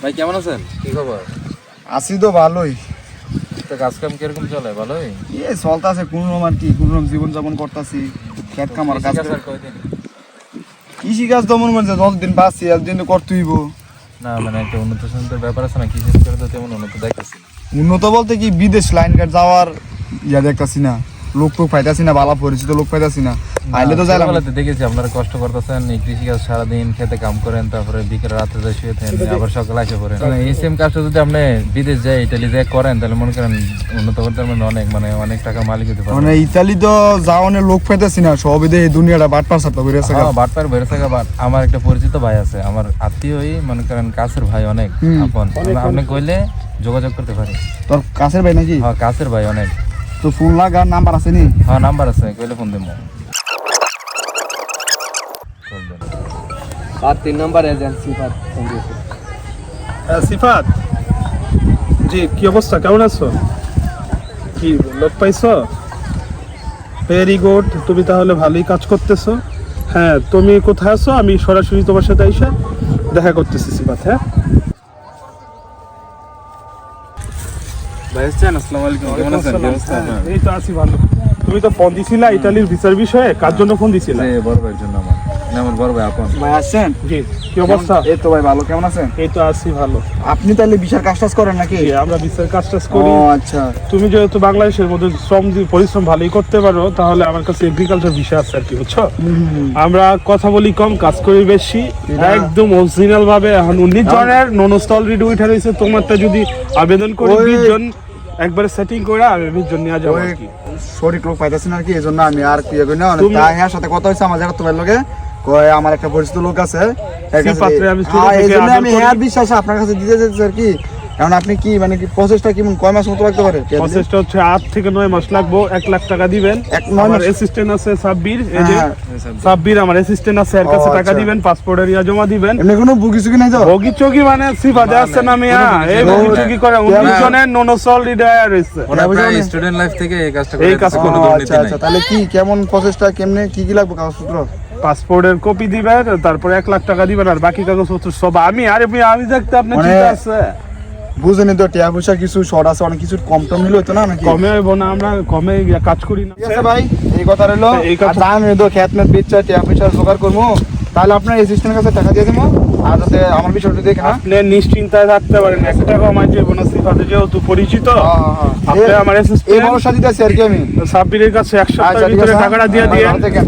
ভাই কেমন আছেন? কি খবর? আছি তো ভালোই। তো কাজ কাম কীরকম চলে? ভালোই? এই চলতেছে কোন রকম আর কি কোন রকম জীবন যাপন করতেছি খেত খামার কাজ কৃষি কাজ তো মনে করছে যতদিন বাঁচছি একদিন তো করতেইব। না মানে একটা উন্নত সুন্দর ব্যাপার আছে না? কৃষি করে তো তেমন উন্নত দেখতেছি উন্নত বলতে কি বিদেশ লাইন কাট যাওয়ার ইয়া দেখতাছি না। লোক টোক পাইতাছি না বালা পরিচিত লোক পাইতাছি না। আইলে তো যাইলাম। দেখেছি আপনারা কষ্ট করতেছেন এই কৃষি কাজ সারাদিন খেতে কাম করেন তারপরে বিকেল রাতে যায় শুয়ে থাকেন আবার সকালে এসে পড়েন। মানে এই সেম কাজটা যদি আপনি বিদেশ যাই ইটালি যাই করেন তাহলে মনে করেন উন্নত করতে পারবেন অনেক মানে অনেক টাকা মালিক হতে পারবেন। মানে ইতালি তো যাওয়ানের লোক পাইতাছি না সবই দেখে দুনিয়াটা বাট পার সারতে করে আছে হ্যাঁ বাটপার বেড়ে থাকা বাট আমার একটা পরিচিত ভাই আছে আমার আত্মীয়ই মনে করেন কাছের ভাই অনেক আপন। আপনি কইলে যোগাযোগ করতে পারি। তোর কাছের ভাই নাকি? হ্যাঁ কাছের ভাই অনেক। তো ফোন লাগার নাম্বার আছে নি? হ্যাঁ নাম্বার আছে কইলে ফোন দেবো আর তিন নম্বর দিয়েছে। হ্যাঁ, সিফাত? জি কি অবস্থা? কেমন আছো? কি লোক পাইছো? ভেরি গুড তুমি তাহলে ভালোই কাজ করতেছো। হ্যাঁ তুমি কোথায় আছো? আমি সরাসরি তোমার সাথে এসে দেখা করতেছি সিফাত হ্যাঁ? ভাই আসসালামু আলাইকুম কেমন আছেন? কি অবস্থা? হ্যাঁ, আপনার এই তো আছি ভালো। তুমি তো ফোন দিছিলা ইতালির ভিসার বিষয়ে? কার জন্য ফোন দিছিলা? জি বড় ভাইয়ের জন্য আমার। আমার বড় ভাই আপন। ভাই আসছেন? জি। কি অবস্থা? এই তো ভাই ভালো। কেমন আছেন? এই তো আছি ভালো। আপনি তাহলে বিশাল কাজ টাজ করেন নাকি? আমরা ভিসার কাজ টাজ ও আচ্ছা। তুমি যেহেতু বাংলাদেশের মধ্যে শ্রম পরিশ্রম ভালোই করতে পারো তাহলে আমার কাছে এগ্রিকালচার বিষয় আছে আর কি বুঝছ? আমরা কথা বলি কম কাজ করি বেশি। একদম অরিজিনাল ভাবে। এখন উনিশ জনের ননস্ট অলরেডি উঠে রয়েছে। তোমারটা যদি আবেদন করি ওই- বিশ জন একবারে সেটিং করে আমি বিশ জন নিয়ে যাব আর কি। শরীর লোক পাইতেছি না আর কি এই জন্য আমি আর কি না। তুমি- তাই হ্যাঁ সাথে কথা হয়েছে আমার যারা তোমার লোকে কয় আমার একটা পরিচিত লোক আছে। এই জন্য আমি হ্যাঁ বিশ্বাস আপনার কাছে দিতে চাইছি আর কি। কারণ আপনি কি মানে কি প্রসেসটা কেমন কয় মাস মতো লাগতে পারে? প্রসেসটা হচ্ছে আট থেকে নয় মাস লাগবো এক লাখ টাকা দিবেন। এক নয় আমার মাস? অ্যাসিস্ট্যান্ট আছে সাব্বির এই যে হ্যাঁ, সাব্বির আমার অ্যাসিস্ট্যান্ট আছে এর কাছে টাকা আচ্ছা। দিবেন পাসপোর্টের ইয়া জমা দিবেন। এমনি কোনো নাই তো? বগি চগি মানে সিফাতে আসছে না মিয়া এই বগি করে উনিশ জনের ননসল রিটায়ার হয়েছে ওরা। স্টুডেন্ট লাইফ থেকে এই কাজটা এই কাজ কোনো দুর্নীতি আচ্ছা নাই। আচ্ছা। তাহলে কি কেমন প্রসেসটা কেমনে কি কি লাগবে কাগজপত্র? পাসপোর্টের কপি দিবেন তারপরে এক লাখ টাকা দিবেন আর বাকি কাগজপত্র সব আমি আরে আমি দেখতে আপনি মানে- ঠিক আছে। বুঝেনি তো টিয়া পয়সা কিছু শর্ট আছে অনেক কিছু কম টম নিলে হতো না নাকি? কমে হইব না আমরা কমে কাজ করি না। ঠিক আছে ভাই এই কথা রইল। এই কথা- তো খেত মেত বেচা টিয়া পয়সা জোগাড় করব। তাহলে আপনার অ্যাসিস্ট্যান্টের কাছে টাকা দিয়ে দেবো আর যাতে আমার বিষয়টা দেখে না। আপনি নিশ্চিন্তায় থাকতে পারেন এক টাকা আমার যে জীবন সিফাতে যেহেতু পরিচিত। আপনি এই- আমার এই অ্যাসিস্ট্যান্ট ভরসা দিতেছি আর কি আমি। সাব্বিরের কাছে এক আচ্ছা সপ্তাহের ঠিক ভিতরে টাকাটা দিয়ে দিয়ে আপনি টাকা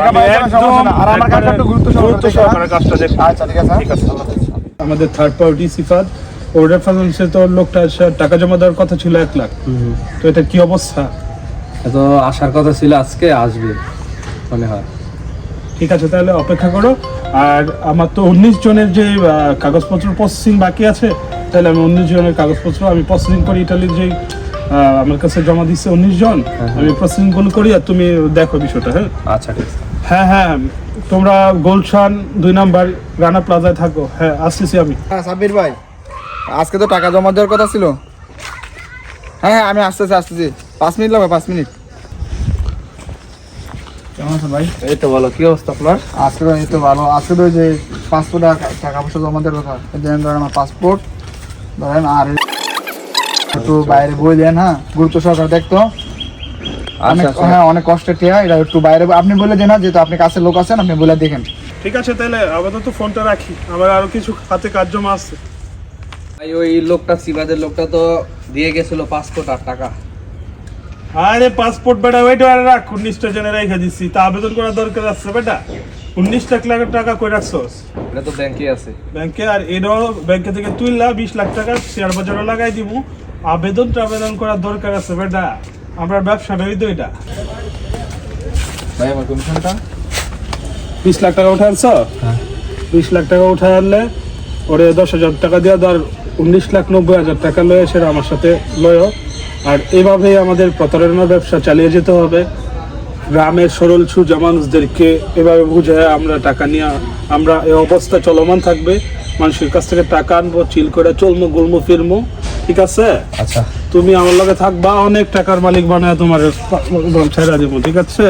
আমি পাই যাবেন, সমস্যা না। আর আমার কাজটা একটু গুরুত্ব সহকারে সহকারে কাজটা দেখুন। আচ্ছা ঠিক আছে। ঠিক আছে আমাদের থার্ড পার্টি সিফাত ওটার ফাইন্যান্সে তো লোকটা টাকা জমা দেওয়ার কথা ছিল এক লাখ। তো এটা কি অবস্থা? তো আসার কথা ছিল আজকে আসবে মনে হয়। ঠিক আছে তাহলে অপেক্ষা করো। আর আমার তো উনিশ জনের যে কাগজপত্র প্রসেসিং বাকি আছে তাহলে আমি উনিশ জনের কাগজপত্র আমি প্রসেসিং করি ইটালির যে আমার কাছে জমা দিচ্ছে উনিশ জন আমি প্রসেসিংগুলো করি আর তুমি দেখো বিষয়টা হ্যাঁ? আচ্ছা ঠিক আছে। হ্যাঁ হ্যাঁ তোমরা গোলশান দুই নাম্বার রানা প্লাজায় থাকো। হ্যাঁ আসতেছি আমি। হ্যাঁ সাব্বির ভাই। আজকে তো টাকা জমা দেওয়ার কথা ছিল। হ্যাঁ হ্যাঁ আমি আসতেছি আসতেছি। পাঁচ মিনিট লাগবে পাঁচ মিনিট। কেমন আছেন ভাই? এই তো বলো কি অবস্থা আপনার? আজকে এই তো ভালো। আজকে তো যে পাসপোর্ট টাকা পয়সা জমা দেওয়ার কথা। দেন ধরেন আমার পাসপোর্ট ধরেন আর একটু বাইরে বই দেন হ্যাঁ? গুরুত্ব সহকারে দেখতো। অনেক আচ্ছা। হ্যাঁ অনেক টিয়া এটা একটু বাইরে আপনি বলে দেন না যেহেতু আপনি কাছে লোক আছেন আপনি বলে দেখেন। ঠিক আছে তাহলে আপাতত ফোনটা রাখি। আমার আরও কিছু হাতে কাজ জমা আছে। ভাই ওই লোকটা সিবাদের লোকটা তো দিয়ে গেছিল পাসপোর্ট আর টাকা। আরে পাসপোর্ট বেটা ওইটা আর রাখ উনিশটা জনে রেখে দিচ্ছি তা আবেদন করার দরকার আছে বেটা। উনিশ লাখ লাখ টাকা করে রাখছোস? এটা তো ব্যাংকে আছে। ব্যাংকে আর এটাও ব্যাংকে থেকে বিশ লাখ টাকা শেয়ার বাজারে লাগাই দিব। আবেদন আবেদন করার দরকার আছে বেটা। আমরা ব্যবসাটাই তো এটা। ভাই আমার কমিশনটা বিশ লাখ টাকা উঠে আনছো বিশ লাখ টাকা উঠে আনলে ওরে দশ হাজার টাকা দিয়ে ধর উনিশ লাখ নব্বই হাজার টাকা লয়ে সেটা আমার সাথে লয়ও। আর এভাবেই আমাদের প্রতারণার ব্যবসা চালিয়ে যেতে হবে। গ্রামের সরল সুজা মানুষদেরকে এভাবে বুঝে আমরা টাকা নিয়ে আমরা এই অবস্থা চলমান থাকবে। মানুষের কাছ থেকে টাকা আনব চিল করে চলমো গুলমো ফিরমো। ঠিক আছে? আচ্ছা। তুমি আমার লগে থাকবা অনেক টাকার মালিক বানায় তোমার ছেড়া দেবো ঠিক আছে?